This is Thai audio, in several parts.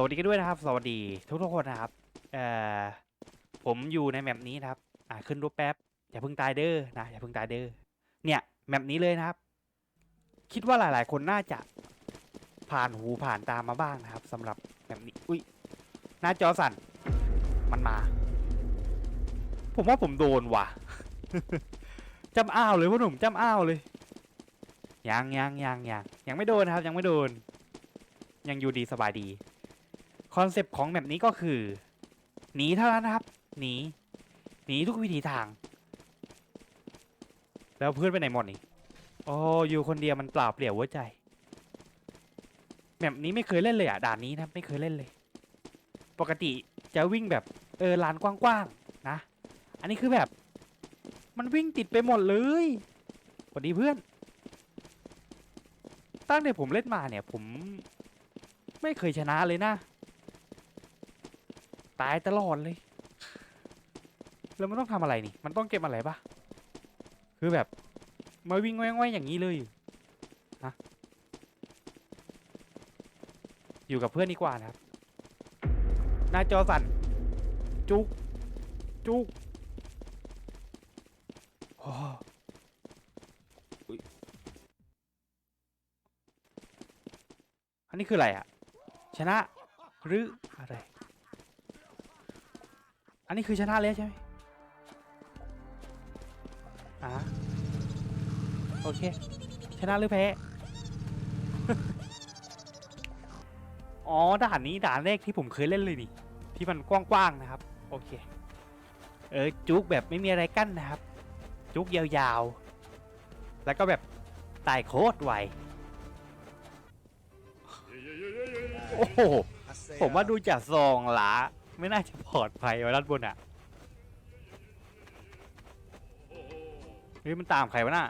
สวัสดีกันด้วยนะครับ สวัสดีทุกทุกคนนะครับ เอ่อ ผมอยู่ในแมปนี้นะครับ อ่าขึ้นรูปแป๊บ อย่าเพิ่งตายเด้อนะ อย่าเพิ่งตายเด้อ เนี่ยแมปนี้เลยนะครับ คิดว่าหลาย ๆ คนน่าจะผ่านหูผ่านตามมาบ้างนะครับสำหรับแมปนี้ อุ้ย หน้าจอสั่น มันมา ผมว่าผมโดนว่ะจำอ้าวเลยพ่อหนุ่มจำอ้าวเลย ยังยังยังยังยังไม่โดนนะครับ ยังไม่โดน ยังอยู่ดีสบายดี คอนเซปต์ของแบบนี้ก็คือ หนีเท่านั้นนะครับ หนี หนีทุกวิถีทาง แล้วเพื่อนไปไหนหมดนี่โอ้อยู่คนเดียวมันเปล่าเปลี่ยวหัวใจ แบบนี้ไม่เคยเล่นเลยอะด่านนี้นะไม่เคยเล่นเลย ปกติจะวิ่งแบบเออลานกว้างๆนะ อันนี้คือแบบ มันวิ่งติดไปหมดเลยสวัสดีเพื่อน ตั้งแต่ผมเล่นมาเนี่ยผมไม่เคยชนะเลยนะ ตายตลอดเลย แล้วมันต้องทำอะไรนี่ มันต้องเก็บอะไรปะคือแบบ มาวิ่งแว่งๆอย่างนี้เลยนะอยู่กับเพื่อนดีกว่านะครับ หน้าจอสั่น จุก จุกโอ้อุ๊ยอันนี้คืออะไรอะชนะ หรืออะไร อันนี้คือชนะแล้วใช่ไหมอ่าโอเค ชนะหรือแพ้ อ๋อ ด่านนี้ด่านแรกที่ผมเคยเล่นเลยนี่ ที่มันกว้างๆนะครับ โอเค เออ จุกแบบไม่มีอะไรกั้นนะครับ จุกยาวๆ แล้วก็แบบตายโคตรไว โอ้โห ผมว่าดูจากซองละ ไม่น่าจะปลอดภัยไว้ด้านบนอะเฮ้ยมันตามใครวะน่ะ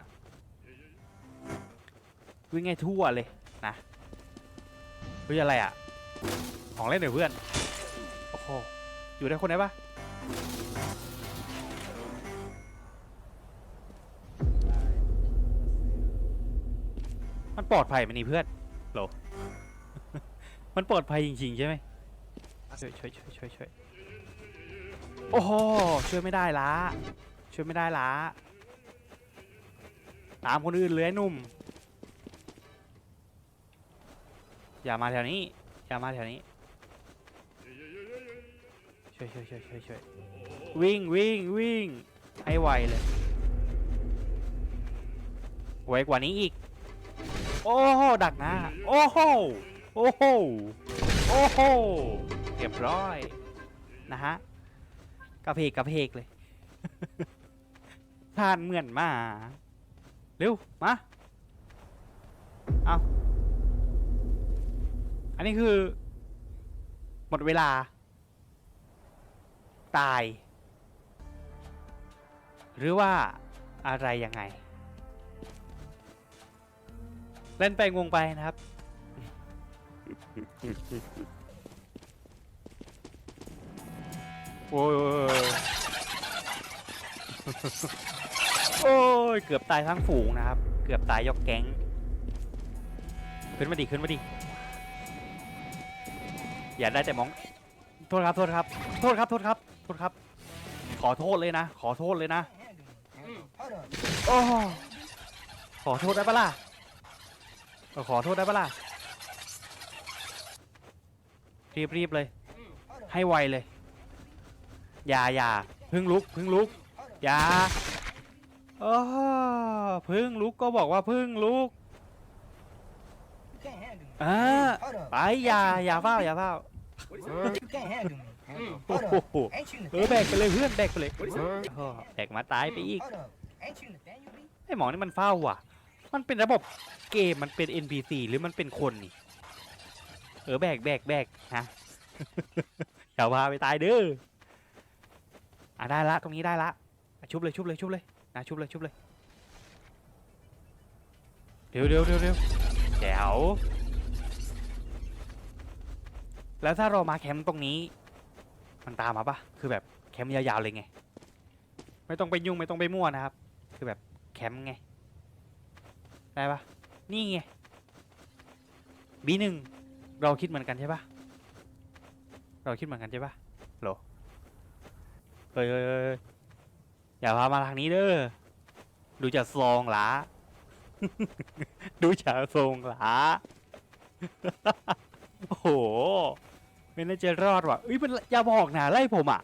วิ่งไงทั่วเลยนะเฮ้ยอะไรอะ ของเล่นเหรอเพื่อน โอ้โห อยู่ได้คนไหนปะมันปลอดภัยไหมนี่เพื่อนโหลมันปลอดภัยจริงๆใช่ไหม ช่วยช่วยช่วยช่วยช่วยโอ้โหช่วยไม่ได้ละช่วยไม่ได้ละตามคนอื่นเลยหนุ่ม อย่ามาแถวนี้อย่ามาแถวนี้ช่วยช่วยช่วยช่วยช่วยวิ่งวิ่งวิ่งให้ไวเลยไวกว่านี้อีก โอ้โหดักหน้าโอ้โหโอ้โหโอ้โห เรียบร้อยนะฮะกระเพกกระเพกเลย ทานเหมือนมา เร็ว มา เอาอันนี้คือ หมดเวลา ตาย หรือว่าอะไรยังไง เล่นไปงงไปนะครับ โอ้ยโอ้ยเกือบตายทั้งฝูงนะครับ เกือบตายยกแก๊ง ขึ้นมาดิขึ้นมาดิอย่าได้แต่มอง โทษครับโทษครับ โทษครับโทษครับโทษครับ ขอโทษเลยนะ ขอโทษเลยนะโอ้ขอโทษได้ปะล่ะขอโทษได้ปะล่ะรีบรีบเลย ให้ไวเลย อย่าอย่าพึ่งลุกพึ่งลุกอย่าโอ้พึ่งลุกก็บอกว่าพึ่งลุกอ่าไปอย่าอย่าเฝ้าอย่าเฝ้าโอ้โหเออแบกไปเลยเพื่อนแบกไปเลยแบกมาตายไปอีกไอ้หมอนี่มันเฝ้าว่ะ มันเป็นระบบเกมมันเป็น NPC หรือมันเป็นคนนี่ เออแบกแบกแบกฮะอย่าพาไปตายเด้อ อะได้ละตรงนี้ได้ละชุบเลยชุบเลยชุบเลยนะชุบเลยชุบเลยเร็วเร็วเร็วเร็วแจ๋วแล้วถ้าเรามาแคมป์ตรงนี้ มันตามมาปะคือแบบแคมป์ยาวๆเลยไง ไม่ต้องไปยุ่งไม่ต้องไปมั่วนะครับ คือแบบแคมป์ไง ได้ปะนี่ไงบีหนึ่งเราคิดเหมือนกันใช่ปะเราคิดเหมือนกันใช่ปะโหล ฮ้ยเฮ้ยเฮ้ยอย่าพามาทางนี้เด้อ ดูจากทรงหละดูจากทรงหละโอ้โห ไม่น่าจะรอดว่ะเอ้ยมันอย่าบอกนะไล่ผมอะ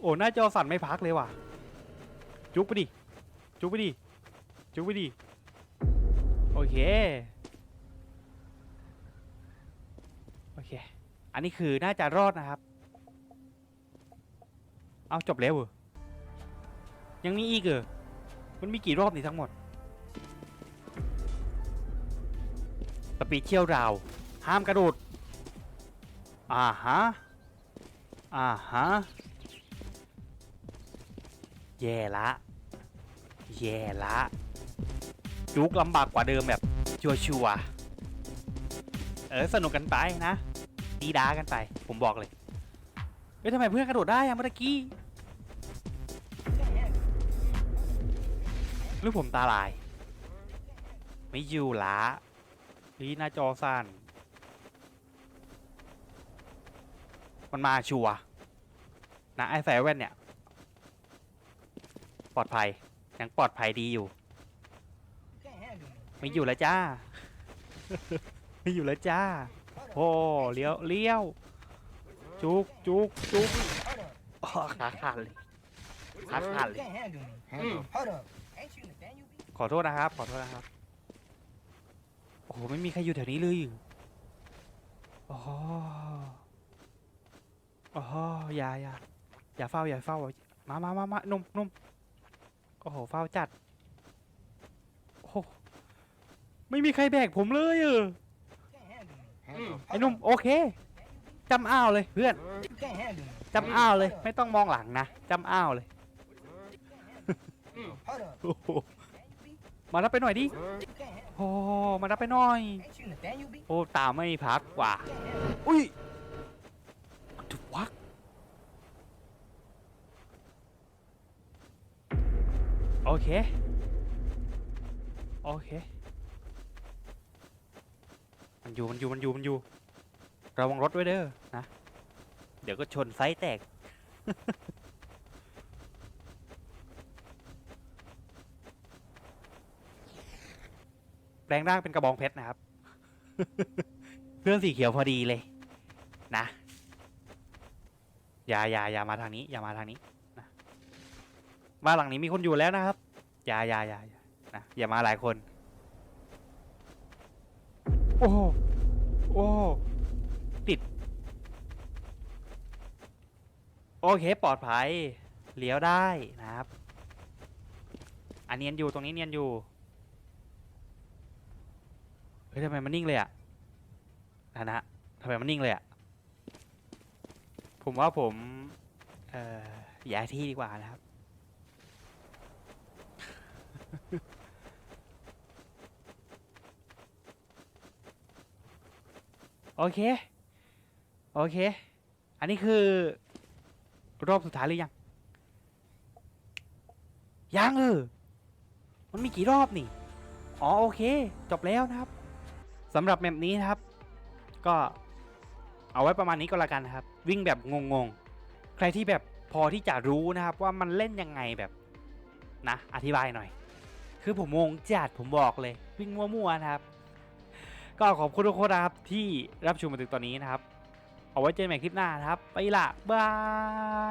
โอ้หน้าจอสั่นไม่พักเลยว่ะ จุกไปดิ จุกไปดิ จุกไปดิ โอเค โอเค อันนี้คือน่าจะรอดนะครับ เอาจบแล้วเหรอยังมีอีกเหรอมันมีกี่รอบนี่ทั้งหมดสปีเชี่ยวราว ห้ามกระโดด อ่าฮะ อ่าฮะ แย่ละ แย่ละ จุกลำบากกว่าเดิมแบบ ชัวชัวเออ สนุกกันไปนะตีด้ากันไป ผมบอกเลย เฮ้ยทำไมเพื่อนกระโดดได้อะเมื่อกี้หรือผมตาลาย ไม่อยู่ละนี่หน้าจอสั้นมันมาชัวร์นะไอ้ใส่แว่นเนี่ย ปลอดภัย ยังปลอดภัยดีอยู่ ไม่อยู่แล้วจ้า ไม่อยู่แล้วจ้าโอ้เลี้ยวเลี้ยว จุกจุกจุกอ๋อขาขาดเลยขาขาดเลย Hold up. Ain't you Nathaniel B? ขอโทษนะครับ ขอโทษนะครับ โอ้โห ไม่มีใครอยู่แถวนี้เลยอ๋ออ๋ออย่าอย่าอย่าเฝ้า อย่าเฝ้า มามามามานุ่มนุ่มโอ้โห เฝ้าจัด โอ้โหไม่มีใครแบกผมเลยเออ You can't handle me. ไอ้หนุ่มโอเค จำอ้าวเลยเพื่อนจำอ้าวเลย ไม่ต้องมองหลังนะจำอ้าวเลยโอ้โหมารับไปหน่อยดิโอ้มารับไปหน่อย โอ้ตาไม่พักว่า You can't handle me. อุ้ยถูกวักโอเค โอเค มันอยู่มันอยู่มันอยู่มันอยู่ ระวังรถไว้เด้อนะ เดี๋ยวก็ชนไซส์แตก แปลงร่างเป็นกระบองเพชรนะครับ เพื่อนสีเขียวพอดีเลย นะ อย่าอย่าอย่ามาทางนี้ อย่ามาทางนี้นะบ้านหลังนี้มีคนอยู่แล้วนะครับ อย่าอย่าอย่าอย่านะอย่ามาหลายคน โอ้โหโอ้ ติด โอเคปลอดภัย เลี้ยวได้นะครับ อันเนียนอยู่ตรงนี้เนียนอยู่ เฮ้ยทำไมมันนิ่งเลยอะนะนะทำไมมันนิ่งเลยอะผมว่าผมเอ่อย้ายที่ดีกว่านะครับ โอเค โอเค อันนี้คือ รอบสุดท้ายหรือยัง ยังเออ มันมีกี่รอบนี่ อ๋อโอเค จบแล้วนะครับสำหรับแมปนี้นะครับ ก็เอาไว้ประมาณนี้ก็แล้วกันนะครับ วิ่งแบบงงๆ ใครที่แบบพอที่จะรู้นะครับ ว่ามันเล่นยังไงแบบนะอธิบายหน่อย คือผมงงจัดผมบอกเลย วิ่งมั่วๆนะครับ ก็ขอบคุณทุกคนนะครับที่รับชมมาถึงตอนนี้นะครับ เอาไว้เจอกันใหม่คลิปหน้านะครับ ไปละบาย